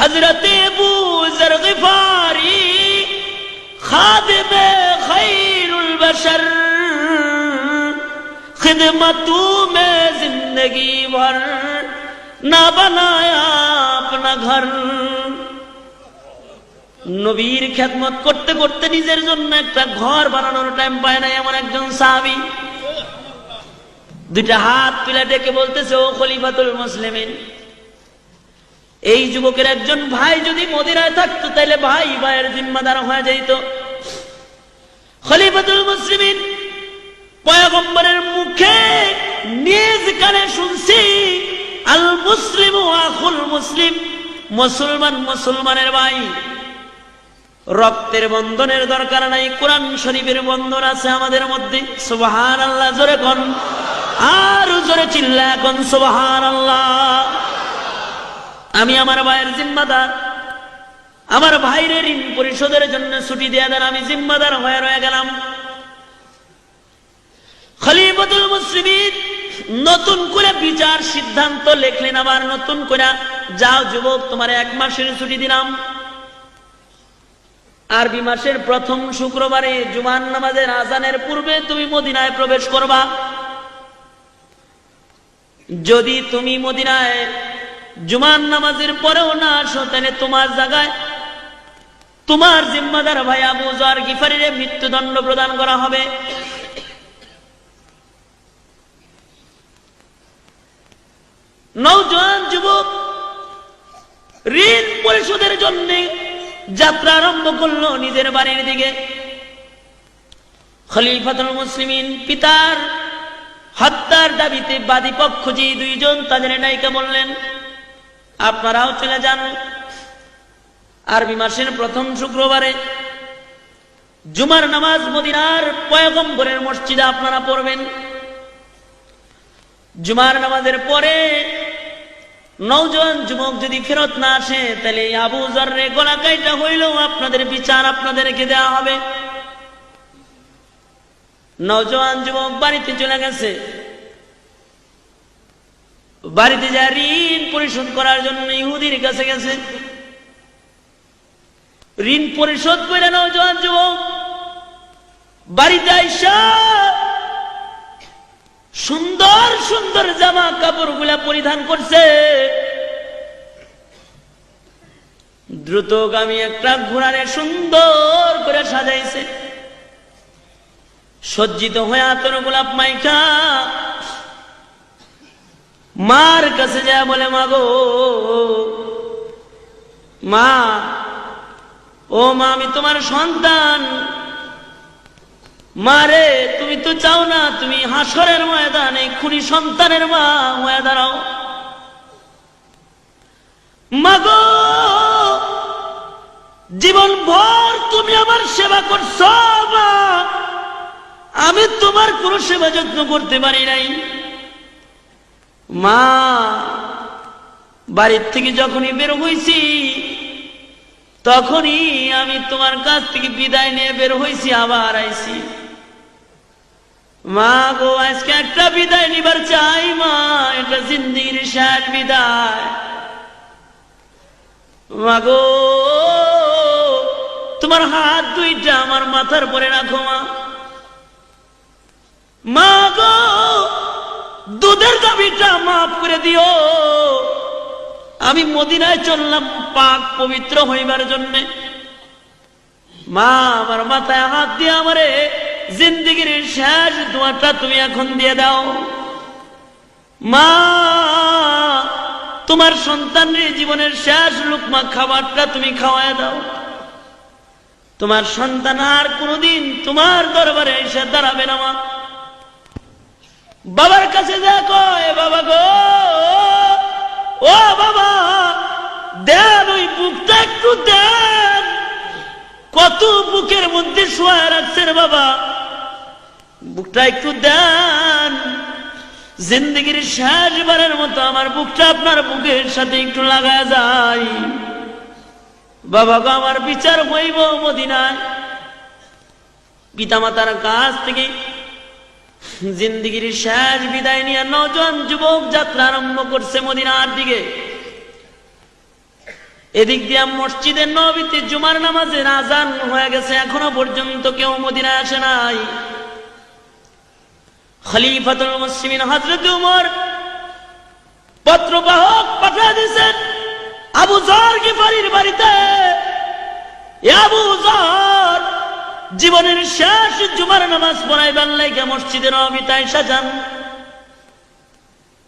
حضرت ابو ذر غفاری خادم خیر البشر خدمتوں میں زندگی بھر نہ بنایا اپنا گھر নবীর খেদমত করতে করতে নিজের জন্য একটা ঘর বানানোর টাইম পায় না এমন একজন সাহাবি। দুইটা হাত তুলে ডেকে বলতেছে, ও খলিফাতুল মুসলিমিন এই যুবকের একজন ভাই যদি মদিনায় থাকতো তাহলে ভাই ভাইয়ের জিম্মাদার হয়ে যেত খলিফাতুল মুসলিমিন পয়গম্বরের মুখে নিজ কানে শুনছি, আল মুসলিম ও আখুল মুসলিম, মুসলমান মুসলমানের ভাই। রক্তের বন্ধনের দরকার নাই, কোরআন শরীফের বন্ধন আছে আমাদের মধ্যে সুবহান আল্লাহ জোরে কন? আর জোরে চিল্লা এখন সুবহান আল্লাহ আমি আমার ভাইয়ের জিম্মাদার। আমার ভাইরে ঋণ পরিশোধের জন্য ছুটি দেয়া দেন, আমি জিম্মাদার হয়ে রয়ে গেলাম। খলিফাতুল মুসলিমিন নতুন করে বিচার সিদ্ধান্ত লেখলেন, আবার নতুন করে, যাও যুবক, তোমার এক মাসের ছুটি দিলাম। আরবি মাসের প্রথম শুক্রবারে জুমান নামাজের আজানের পূর্বে তুমি মদিনায় প্রবেশ করবা। যদি তুমি মদিনায় জুমান নামাজের পরেও না আসো, তাহলে তোমার জায়গায় তোমার জিম্মাদার ভাই আবু জার গিফারিরে মৃত্যুদণ্ড প্রদান করা হবে। নৌজওয়ান যুবক ঋণ পরিশোধের জন্য যাত্রা আরম্ভ করল নিজের বাড়ির দিকে। খলিফাতুল মুসলিমিন পিতার হত্যার দাবিতে বাদী পক্ষ যে দুইজন, তাদের নায়িকা বললেন আপনারাও চলে যান। আরবি মাসের প্রথম শুক্রবারে জুমার নামাজ মদিনার পয়গম্বরের মসজিদে আপনারা পড়বেন। জুমার নামাজের পরে নৌজওয়ান যুবক যদি ফেরত না আসে, তাহলে আবু জর্রে গলা কাইটা হইলেও আপনাদের বিচার আপনাদেরকে দেওয়া হবে। নৌজওয়ান যুবক বাড়িতে চলে গেছে। বাড়িতে যা ঋণ পরিশোধ করার জন্য ইহুদির কাছে গেছে। ঋণ পরিশোধ করে নৌজওয়ান যুবক। বাড়িতে আইসা সুন্দর সুন্দর জামা কাপড়গুলা পরিধান করছে। দ্রুতগামী একটা ঘোড়ারে সুন্দর করে সাজাইছে। সজ্জিত হয়ে আতর গোলাপ মাইকা মার কাছে যায় বলে মাগো মা, ও মা, আমি তোমার সন্তান। মারে তুমি তো চাও না, তুমি হাসরের ময়দানে খুনি সন্তানের মা হয়ে দাঁড়াও। মাগো জীবন ভর তুমি আমার সেবা করছ, মা। আমি তোমার কোনো সেবা যত্ন করতে পারি নাই। মা, বাড়ির থেকে যখনই বের হয়েছি তখনই আমি তোমার কাছ থেকে বিদায় নিয়ে বের হয়েছি আবার আইছি। মা গো, আজকে একটা বিদায় নিবার চাই মা এটা জিন্দিগির শেষ বিদায়। মা গো, তোমার হাত দুইটা আমার মাথার পরে রাখো মা গো দুধের দাবিটা মাফ করে দিও। আমি মদিনায় চললাম পাক পবিত্র হইবার জন্য। মা, আমার মাথায় হাত দিয়ে আমারে জিন্দিগির শেষ দোয়াটা তুমি এখন দিয়ে দাও। মা, তোমার সন্তানের জীবনের শেষ লুকমা খাবারটা তুমি খাওয়ায় দাও। তোমার সন্তান আর কোনোদিন তোমার দরবারে এসে দাঁড়াবে না মা। বাবার কাছে দেখো, এ বাবা গো। ও বাবা, দেন ওই বুকটা একটু দেন। কত বুকের মধ্যে শোয়া রাখছেন বাবা। বুকটা একটু দেন। জিন্দগির শেষবারের মতো আমার বুকটা আপনার বুকের সাথে একটু লাগা যায়। বাবা গো, আমার বিচার হইব মদিনায়। পিতামাতার কাছ থেকে জিন্দগির শেষ বিদায় নিয়ে নজন যুবক যাত্রা আরম্ভ করছে মদিনার দিকে। এদিক দিয়ে মসজিদের নবীতে জুমার নামাজের আজান হয়ে গেছে, এখনও পর্যন্ত কেউ মদিনায় আসে নাই। খলিফাতুল মুসলিমিন উমর পত্রবাহক পাঠিয়ে দিয়েছেন, আবু জর গিফারির বাড়িতে। আবু জর জীবনের শেষ জুমার নামাজ পড়াইবার লাইগা মসজিদের নবীতায় সাজান।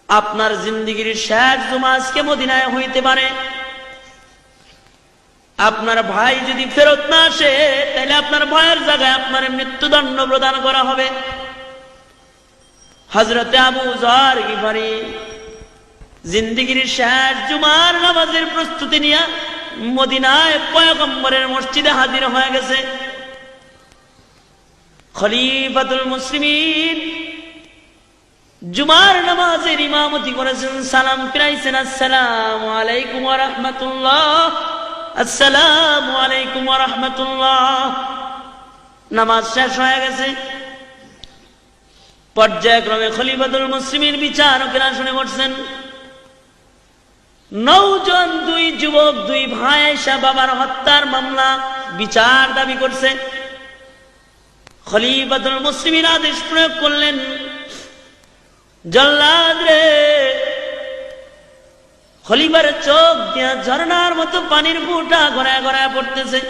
আপনার জিন্দগির শেষ জুমা আজকে মদিনায় হইতে পারে। আপনার ভাই যদি ফেরত না আসে, তাহলে আপনার ভাইয়ের জায়গায় আপনার মৃত্যুদণ্ড প্রদান করা হবে। হজরতে আবু জার গিফারি জিন্দিগির শেষ জুমার নামাজের প্রস্তুতি নিয়ে মদিনায় পয়গম্বরের মসজিদে হাজির হয়ে গেছে। খলিফাতুল মুসলিমিন। জুমার নামাজের ইমামতি করেছেন, সালাম ফিরাইছেন, আসসালামু আলাইকুম রাহমাতুল্লাহ। আসসালামু আলাইকুম রাহমাতুল্লাহ। নামাজ শেষ হয়ে গেছে। পর্যায়ক্রমে খলিফাতুল মুসলিমের বিচারকেরা শুনে বসছেন, নৌজন, দুই যুবক, দুই ভাই এসা বাবার হত্যার মামলা, বিচার দাবি করছে। খলিফাতুল মুসলিমের আদেশ প্রয়োগ করলেন। জল্লাদ রে, খলিফার চোখ দিয়া ঝর্ণার মতো পানির ফুটা গড়ায় গড়ায় পড়তেছে।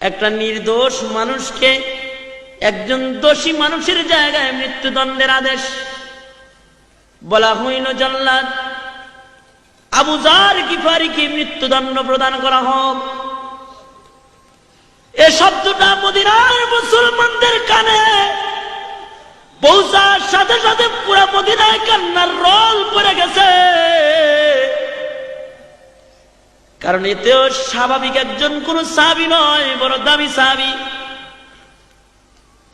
একটা নির্দোষ মানুষকে, একজন দোষী মানুষের জায়গায় মৃত্যুদণ্ডের আদেশ। বলা হইল, জল্লাদ আবুজার কিফারিকে মৃত্যুদণ্ড প্রদান করা হোক। এ শব্দটা মদিনার মুসলমানদের কানে। পৌঁছার সাথে সাথে পুরা মদিনায় কান্নার রল পড়ে গেছে। কারণ এতেও স্বাভাবিক একজন কোন সাবি নয়, বড় দামি সাবি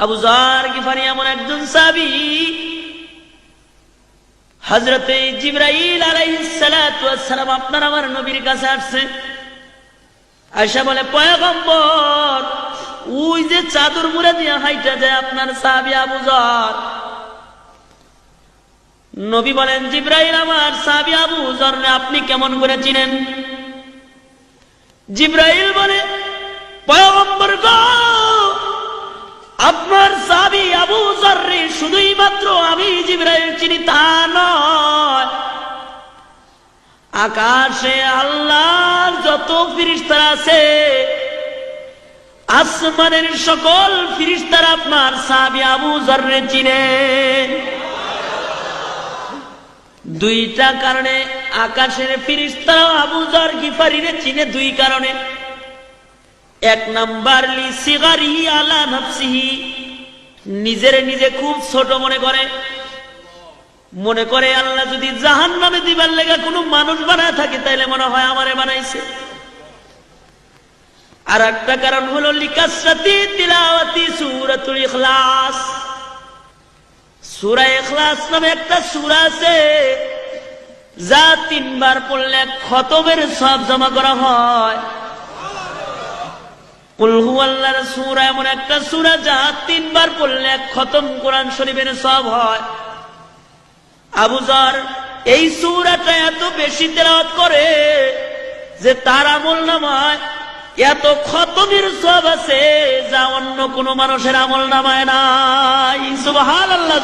আবু জার গিফারি এমন একজন সাবি হজরতে জিব্রাইল আলাইহিসসালাম আপনার আমার নবীর কাছে আসছে। আয়সা বলে, পয়গম্বর, ওই যে চাদর মুড়ে দিয়ে হাইটা যায় আপনার সাহাবি আবু জর। নবী বলেন, জিব্রাইল আমার সাহাবি আবু জর আপনি কেমন করে চিনেন? জিব্রাইল বলে, পয়গম্বর গো, আপনার সাবি আবু জর্রে শুধুই মাত্র আমি জিব্রাইল চিনি তা নয়। আকাশে আল্লাহর যত ফিরিস্তারা আছে, আসমানের সকল ফিরিস্তারা আপনার সাবি আবু জর্রে চিনে। দুইটা কারণে আকাশের ফিরিস্তারা আবু জর গিফারিরে চিনে, দুই কারণে। এক নাম্বার, লি সিগারি আলা নফসিহি, নিজের নিজে খুব ছোট মনে করে। মনে করে, আল্লাহ যদি জাহান নামে দিবার লেগে কোনো মানুষ বানায় থাকে, তাইলে মনে হয় আমারে বানাইছে। আর একটা কারণ হলো লিকাসাতি তিলাওয়াতি সূরাতুল ইখলাস। সূরা ইখলাস নামে একটা সূরা আছে, যা তিনবার পড়লে খতমের সব জমা করা হয়। কুলহু আল্লাহর সূরা এমন একটা সূরা যা তিনবার পড়লে খতম কোরআন শরীফের সব হয়। আবুজার এই সূরাটা এত বেশি তেলাওয়াত করে যে তার আমল নামায় এত খতমের সব আছে, যা অন্য কোন মানুষের আমল নামায় নাই। সুবহান আল্লাহ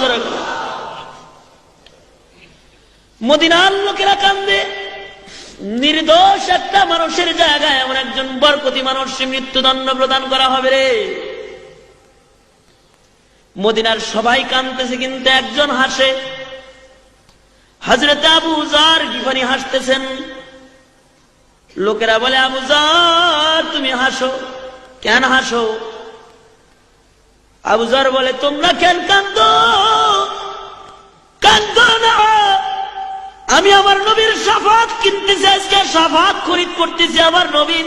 মদিনার লোকেরা কান্দে। নির্দোষ একটা মানুষের জায়গায় এমন একজন বরকতি মানুষ মৃত্যুদণ্ড প্রদান করা হবে রে। মদিনার সবাই কানতেছে কিন্তু একজন হাসে। হজরত আবু জার গিফারি হাসতেছেন লোকেরা বলে, আবু জর, তুমি হাসো। কেন হাসো? আবু জর বলে, তোমরা কেন কান্দ কান্দ না। আমি আমার নবীর সাফাত কিনতেছি আজকে সাফাত খরিদ করতেছি আমার নবীর